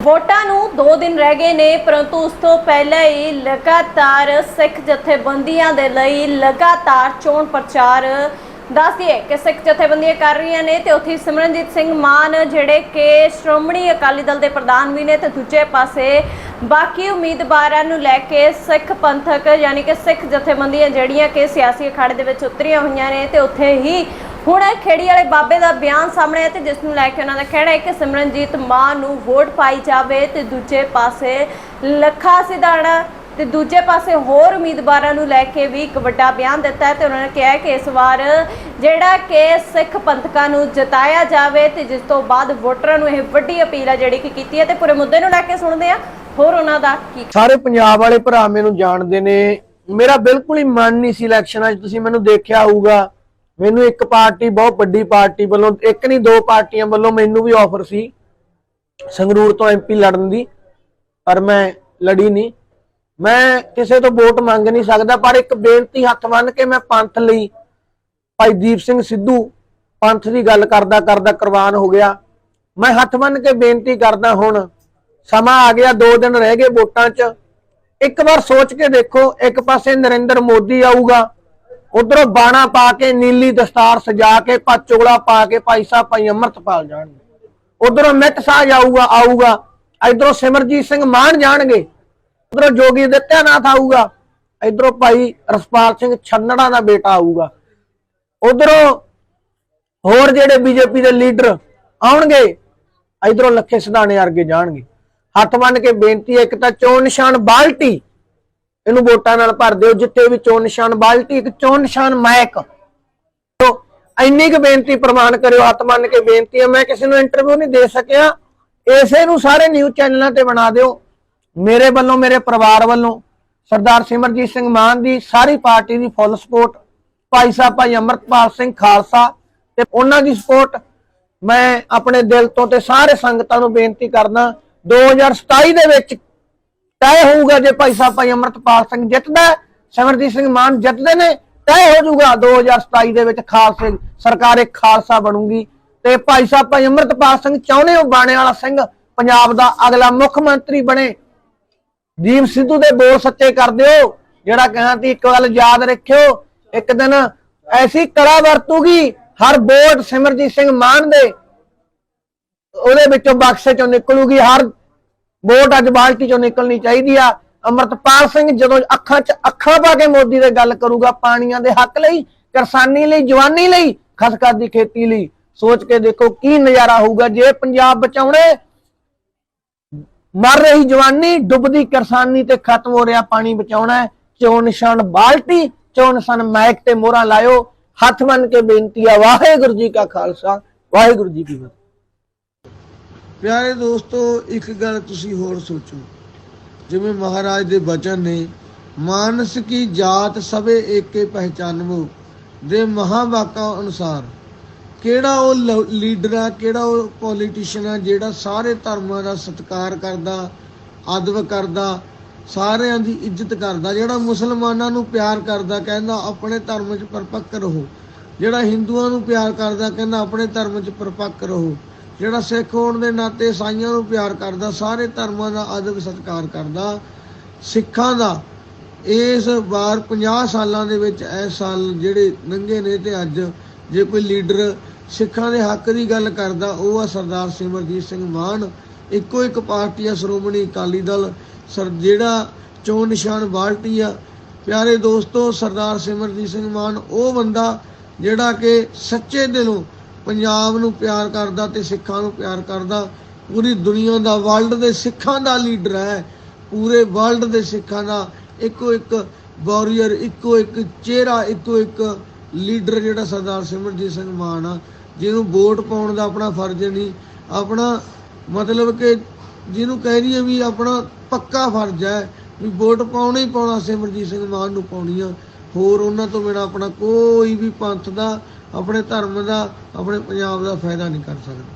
ਵੋਟਾਂ ਨੂੰ 2 ਦਿਨ ਰਹਿ ਗਏ ਨੇ, ਪਰੰਤੂ ਉਸ ਤੋਂ ਪਹਿਲਾਂ ਹੀ ਲਗਾਤਾਰ ਸਿੱਖ ਜਥੇਬੰਦੀਆਂ ਦੇ ਲਈ ਲਗਾਤਾਰ ਚੋਣ ਪ੍ਰਚਾਰ। ਦੱਸਦੀਏ ਕਿ ਸਿੱਖ ਜਥੇਬੰਦੀਆਂ ਕਰ ਰਹੀਆਂ ਨੇ ਤੇ ਉੱਥੇ ਸਿਮਰਨਜੀਤ ਸਿੰਘ ਮਾਨ, ਜਿਹੜੇ ਕਿ ਸ਼੍ਰੋਮਣੀ ਅਕਾਲੀ ਦਲ ਦੇ ਪ੍ਰਧਾਨ ਵੀ ਨੇ ਤੇ ਦੂਜੇ ਪਾਸੇ ਬਾਕੀ ਉਮੀਦਵਾਰਾਂ ਨੂੰ ਲੈ ਕੇ ਸਿੱਖ ਪੰਥਕ, ਯਾਨੀ ਕਿ ਸਿੱਖ ਜਥੇਬੰਦੀਆਂ ਜਿਹੜੀਆਂ ਕਿ ਸਿਆਸੀ ਅਖਾੜੇ ਦੇ ਵਿੱਚ ਉਤਰੀਆਂ ਹੋਈਆਂ ਨੇ ਤੇ ਉੱਥੇ ਹੀ ਹੁਣ ਇਹ ਖੇੜੀ ਵਾਲੇ ਬਾਬੇ ਦਾ ਬਿਆਨ ਸਾਹਮਣੇ ਆਇਆ ਤੇ ਜਿਸ ਨੂੰ ਲੈ ਕੇ ਉਹਨਾਂ ਦਾ ਕਹਿਣਾ ਹੈ ਕਿ ਸਿਮਰਨਜੀਤ ਮਾਂ ਨੂੰ ਵੋਟ ਪਾਈ ਜਾਵੇ ਤੇ ਦੂਜੇ ਪਾਸੇ ਲੱਖਾ ਸਿਧਾਣਾ ਤੇ ਦੂਜੇ ਪਾਸੇ ਹੋਰ ਉਮੀਦਵਾਰਾਂ ਨੂੰ ਲੈ ਕੇ ਵੀ ਇੱਕ ਵੱਡਾ ਬਿਆਨ ਦਿੱਤਾ ਤੇ ਉਹਨਾਂ ਨੇ ਕਿਹਾ ਕਿ ਇਸ ਵਾਰ ਜਿਹੜਾ ਕਿ ਸਿੱਖ ਪੰਥਕਾਂ ਨੂੰ ਜਿਤਾਇਆ ਜਾਵੇ ਤੇ ਜਿਸ ਤੋਂ ਬਾਅਦ ਵੋਟਰਾਂ ਨੂੰ ਇਹ ਵੱਡੀ ਅਪੀਲ ਹੈ ਜਿਹੜੀ ਕਿ ਕੀਤੀ ਹੈ ਤੇ ਪੂਰੇ ਮੁੱਦੇ ਨੂੰ ਲੈ ਕੇ ਸੁਣਦੇ ਆ ਹੋਰ ਉਹਨਾਂ ਦਾ ਕੀ ਸਾਰੇ ਪੰਜਾਬ ਵਾਲੇ ਭਰਾ ਮੈਨੂੰ ਜਾਣਦੇ ਨੇ। ਮੇਰਾ ਬਿਲਕੁਲ ਹੀ ਮਨ ਨਹੀਂ ਸੀ ਇਲੈਕਸ਼ਨਾਂ 'ਚ। ਤੁਸੀਂ ਮੈਨੂੰ ਦੇਖਿਆ ਹੋਊਗਾ। ਮੈਨੂੰ ਇੱਕ ਪਾਰਟੀ, ਬਹੁਤ ਵੱਡੀ ਪਾਰਟੀ ਵੱਲੋਂ, ਇੱਕ ਨਹੀਂ, ਦੋ ਪਾਰਟੀਆਂ ਵੱਲੋਂ ਮੈਨੂੰ ਵੀ ਆਫਰ ਸੀ। ਸੰਗਰੂਰ ਤੋਂ ਐਮਪੀ ਲੜਨ ਦੀ, ਪਰ ਮੈਂ ਲੜੀ ਨਹੀਂ। ਮੈਂ ਕਿਸੇ ਤੋਂ ਵੋਟ ਮੰਗ ਨਹੀਂ ਸਕਦਾ, ਪਰ ਇੱਕ ਬੇਨਤੀ ਹੱਥ ਬੰਨ ਕੇ ਮੈਂ ਪੰਥ ਲਈ, ਭਾਈ ਦੀਪ ਸਿੰਘ ਸਿੱਧੂ ਪੰਥ ਦੀ ਗੱਲ ਕਰਦਾ ਕਰਦਾ ਕੁਰਬਾਨ ਹੋ ਗਿਆ। ਮੈਂ ਹੱਥ ਬੰਨ ਕੇ ਬੇਨਤੀ ਕਰਦਾ ਹੁਣ, ਸਮਾਂ ਆ ਗਿਆ 2 ਦਿਨ ਰਹਿ ਗਏ ਵੋਟਾਂ 'ਚ। ਇੱਕ ਵਾਰ ਸੋਚ ਕੇ ਦੇਖੋ, ਇੱਕ ਪਾਸੇ ਨਰਿੰਦਰ ਮੋਦੀ ਆਊਗਾ ਉਧਰੋਂ ਬਾਣਾ ਪਾ ਕੇ, ਨੀਲੀ ਦਸਤਾਰ ਸਜਾ ਕੇ ਪਚੋਲਾ ਪਾ ਕੇ ਭਾਈ ਸਾਹਿਬ ਭਾਈ ਅੰਮ੍ਰਿਤਪਾਲ ਜਾਣਗੇ। ਉਧਰੋਂ ਮਿੱਟ ਸਾਹ ਆਊਗਾ ਆਊਗਾ। ਇਧਰੋਂ ਸਿਮਰਜੀਤ ਸਿੰਘ ਮਾਨ ਜਾਣਗੇ। ਉਧਰੋਂ ਜੋਗੀ ਦਿੱਤਿਆਨਾਥ ਆਊਗਾ। ਇਧਰੋਂ ਭਾਈ ਰਸਪਾਲ ਸਿੰਘ ਛੰਨੜਾ ਦਾ ਬੇਟਾ ਆਊਗਾ। ਉਧਰੋਂ ਹੋਰ ਜਿਹੜੇ ਬੀਜੇਪੀ ਦੇ ਲੀਡਰ ਆਉਣਗੇ, ਇਧਰੋਂ ਲੱਖੇ ਸਿਧਾਣੇ ਵਰਗੇ ਜਾਣਗੇ। ਹੱਥ ਬੰਨ ਕੇ ਬੇਨਤੀ ਹੈ, ਇੱਕ ਤਾਂ ਚੋਣ ਨਿਸ਼ਾਨ ਬਾਲਟੀ ਇਹਨੂੰ ਵੋਟਾਂ ਨਾਲ ਭਰ ਦਿਓ, ਜਿੱਥੇ ਵੀ ਚੋਣ ਨਿਸ਼ਾਨ, ਬਾਲਟੀ ਇੱਕ ਚੋਣ ਨਿਸ਼ਾਨ ਮਾਇਕ। ਤੋ ਇੰਨੀ ਕੁ ਬੇਨਤੀ ਪ੍ਰਮਾਣ ਕਰਿਓ, ਹੱਥ ਬੰਨ ਕੇ ਬੇਨਤੀ ਹੈ, ਮੈਂ ਕਿਸੇ ਨੂੰ ਇੰਟਰਵਿਊ ਨਹੀਂ ਦੇ ਸਕਿਆ। ਇਸੇ ਨੂੰ ਸਾਰੇ ਨਿਊਜ਼ ਚੈਨਲਾਂ ਤੇ ਬਣਾ ਦਿਓ। ਮੇਰੇ ਵੱਲੋਂ, ਮੇਰੇ ਪਰਿਵਾਰ ਵੱਲੋਂ, ਸਰਦਾਰ ਸਿਮਰਜੀਤ ਸਿੰਘ ਮਾਨ ਦੀ ਸਾਰੀ ਪਾਰਟੀ ਦੀ ਫੁੱਲ ਸਪੋਰਟ ਭਾਈ ਸਾਹਿਬ, ਭਾਈ ਅਮਰਤਪਾਲ ਸਿੰਘ ਖਾਲਸਾ ਤੇ ਉਹਨਾਂ ਦੀ ਸਪੋਰਟ ਮੈਂ ਆਪਣੇ ਦਿਲ ਤੋਂ ਤੇ ਸਾਰੇ ਸੰਗਤਾਂ ਨੂੰ ਬੇਨਤੀ ਕਰਦਾ 2027 ਦੇ ਵਿੱਚ ਤੈਅ ਹੋਊਗਾ ਜੇ ਭਾਈ ਸਾਹਿਬ ਭਾਈ ਅਮਰਤਪਾਲ ਸਿੰਘ ਜਿੱਤਦਾ ਸਿਮਰਜੀਤ ਸਿੰਘ ਮਾਨ ਜਿੱਤਦੇ ਨੇ, ਤੈਅ ਹੋ ਜਾਊਗਾ 2027 ਦੇ ਵਿੱਚ ਖਾਲਸੇ ਸਰਕਾਰ ਇੱਕ ਖਾਲਸਾ ਬਣੂਗੀ। ਤੇ ਭਾਈ ਸਾਹਿਬ ਭਾਈ ਅਮਰਤਪਾਲ ਸਿੰਘ ਚਾਹੁੰਦੇ ਹੋ ਬਾਣੇ ਵਾਲਾ ਸਿੰਘ ਪੰਜਾਬ ਦਾ ਅਗਲਾ ਮੁੱਖ ਮੰਤਰੀ ਬਣੇ? ਦੀਪ ਸਿੱਧੂ ਦੇ ਬੋਲ ਸੱਚੇ ਕਰ ਦਿਓ, ਜਿਹੜਾ ਕਹਾਂ ਤੀ ਇੱਕ ਗੱਲ ਯਾਦ ਰੱਖਿਓ, ਇੱਕ ਦਿਨ ਐਸੀ ਕਲਾ ਵਰਤੂਗੀ, ਹਰ ਵੋਟ ਸਿਮਰਜੀਤ ਸਿੰਘ ਮਾਨ ਦੇ ਉਹਦੇ ਵਿੱਚੋਂ ਬਕਸੇ ਚੋਂ ਨਿਕਲੂਗੀ, ਹਰ ਵੋਟ ਅੱਜ ਬਾਲਟੀ ਚੋਂ ਨਿਕਲਣੀ ਚਾਹੀਦੀ ਆ। ਅਮਰਤਪਾਲ ਸਿੰਘ ਜਦੋਂ ਅੱਖਾਂ 'ਚ ਅੱਖਾਂ ਪਾ ਕੇ ਮੋਦੀ ਦੇ ਗੱਲ ਕਰੂਗਾ ਪਾਣੀਆਂ ਦੇ ਹੱਕ ਲਈ, ਕਿਸਾਨੀ ਲਈ, ਜਵਾਨੀ ਲਈ, ਖਸਖਸ ਦੀ ਖੇਤੀ ਲਈ। ਸੋਚ ਕੇ ਦੇਖੋ ਕੀ ਨਜ਼ਾਰਾ ਹੋਊਗਾ ਜੇ ਪੰਜਾਬ ਬਚਾਉਣੇ, ਮਰ ਰਹੀ ਜਵਾਨੀ, ਡੁੱਬਦੀ ਕਿਸਾਨੀ ਤੇ ਖਤਮ ਹੋ ਰਿਹਾ ਪਾਣੀ ਬਚਾਉਣਾ, ਚੋਣ ਨਿਸ਼ਾਨ ਬਾਲਟੀ, ਚੋਣ ਨਿਸ਼ਾਨ ਮਾਇਕ ਤੇ ਮੋਹਰਾਂ ਲਾਇਓ। ਹੱਥ ਬੰਨ ਕੇ ਬੇਨਤੀ ਆ, ਵਾਹਿਗੁਰੂ ਜੀ ਕਾ ਖਾਲਸਾ, ਵਾਹਿਗੁਰੂ ਜੀ ਕੀ ਫਤਿਹ। ਪਿਆਰੇ ਦੋਸਤੋ, ਇੱਕ ਗੱਲ ਤੁਸੀਂ ਹੋਰ ਸੋਚੋ। ਜਿਵੇਂ ਮਹਾਰਾਜ ਦੇ ਬਚਨ ਨੇ ਮਾਨਸ ਕੀ ਜਾਤ ਸਭੇ ਏਕੇ ਪਹਿਚਾਨਵੋ, ਦੇ ਮਹਾਵਾਕਾਂ ਅਨੁਸਾਰ। ਕਿਹੜਾ ਉਹ ਲ- ਲੀਡਰ ਆ, ਕਿਹੜਾ ਉਹ ਪੋਲੀਟੀਸ਼ੀਅਨ ਆ, ਜਿਹੜਾ ਸਾਰੇ ਧਰਮਾਂ ਦਾ ਸਤਿਕਾਰ ਕਰਦਾ ਆਦਰ ਕਰਦਾ, ਸਾਰਿਆਂ ਦੀ ਇੱਜ਼ਤ ਕਰਦਾ, ਜਿਹੜਾ ਮੁਸਲਮਾਨਾਂ ਨੂੰ ਪਿਆਰ ਕਰਦਾ, ਕਹਿੰਦਾ, ਆਪਣੇ ਧਰਮ 'ਚ ਪਰਪੱਕ ਰਹੋ। ਜਿਹੜਾ ਹਿੰਦੂਆਂ ਨੂੰ ਪਿਆਰ ਕਰਦਾ ਕਹਿੰਦਾ ਆਪਣੇ ਧਰਮ 'ਚ ਪਰਪੱਕ ਰਹੋ। ਜਿਹੜਾ ਸਿੱਖ ਹੋਣ ਦੇ ਨਾਤੇ ਸਾਈਆਂ ਨੂੰ ਪਿਆਰ ਕਰਦਾ, ਸਾਰੇ ਧਰਮਾਂ ਦਾ ਆਦਰ ਸਤਿਕਾਰ ਕਰਦਾ। ਸਿੱਖਾਂ ਦਾ ਇਸ ਵਾਰ 50 ਸਾਲਾਂ ਦੇ ਵਿੱਚ ਇਸ ਸਾਲ ਜਿਹੜੇ ਨੰਗੇ ਨੇ ਤੇ ਅੱਜ ਜੇ ਕੋਈ ਲੀਡਰ ਸਿੱਖਾਂ ਦੇ ਹੱਕ ਦੀ ਗੱਲ ਕਰਦਾ, ਉਹ ਆ ਸਰਦਾਰ ਸਿਮਰਜੀਤ ਸਿੰਘ ਮਾਨ। ਇੱਕੋ ਇੱਕ ਪਾਰਟੀ ਆ, ਸ਼੍ਰੋਮਣੀ ਅਕਾਲੀ ਦਲ। ਸਰ, ਜਿਹੜਾ ਚੋਣ ਨਿਸ਼ਾਨ ਬਾਲਟੀ ਆ, ਪਿਆਰੇ ਦੋਸਤੋ, ਸਰਦਾਰ ਸਿਮਰਜੀਤ ਸਿੰਘ ਮਾਨ, ਉਹ ਬੰਦਾ ਜਿਹੜਾ ਕਿ ਸੱਚੇ ਦਿਲੋਂ ਪੰਜਾਬ ਨੂੰ ਪਿਆਰ ਕਰਦਾ ਤੇ ਸਿੱਖਾਂ ਨੂੰ ਪਿਆਰ ਕਰਦਾ, ਪੂਰੀ ਦੁਨੀਆ ਦਾ ਵਰਲਡ ਦੇ ਸਿੱਖਾਂ ਦਾ ਲੀਡਰ ਹੈ। ਪੂਰੇ ਵਰਲਡ ਦੇ ਸਿੱਖਾਂ ਦਾ ਇੱਕੋ ਇੱਕ ਵਾਰੀਅਰ ਇੱਕੋ ਇੱਕ ਚਿਹਰਾ, ਇੱਕੋ ਇੱਕ ਲੀਡਰ ਜਿਹੜਾ ਸਰਦਾਰ ਸਿਮਰਜੀਤ ਸਿੰਘ ਮਾਨ ਆ, ਜਿਹਨੂੰ ਵੋਟ ਪਾਉਣ ਦਾ ਆਪਣਾ ਫਰਜ਼ ਨਹੀਂ। ਆਪਣਾ ਮਤਲਬ ਕਿ ਜਿਹਨੂੰ ਕਹਿ ਰਹੀ ਹੈ ਵੀ ਆਪਣਾ ਪੱਕਾ ਫਰਜ਼ ਹੈ ਵੀ ਵੋਟ ਪਾਉਣਾ ਹੀ ਪਾਉਣਾ ਸਿਮਰਜੀਤ ਸਿੰਘ ਮਾਨ ਨੂੰ ਪਾਉਣੀ ਆ। ਹੋਰ ਉਹਨਾਂ ਤੋਂ ਬਿਨਾ ਆਪਣਾ ਕੋਈ ਵੀ ਪੰਥ ਦਾ, ਆਪਣੇ ਧਰਮ ਦਾ, ਆਪਣੇ ਪੰਜਾਬ ਦਾ ਫਾਇਦਾ ਨਹੀਂ ਕਰ ਸਕਦਾ।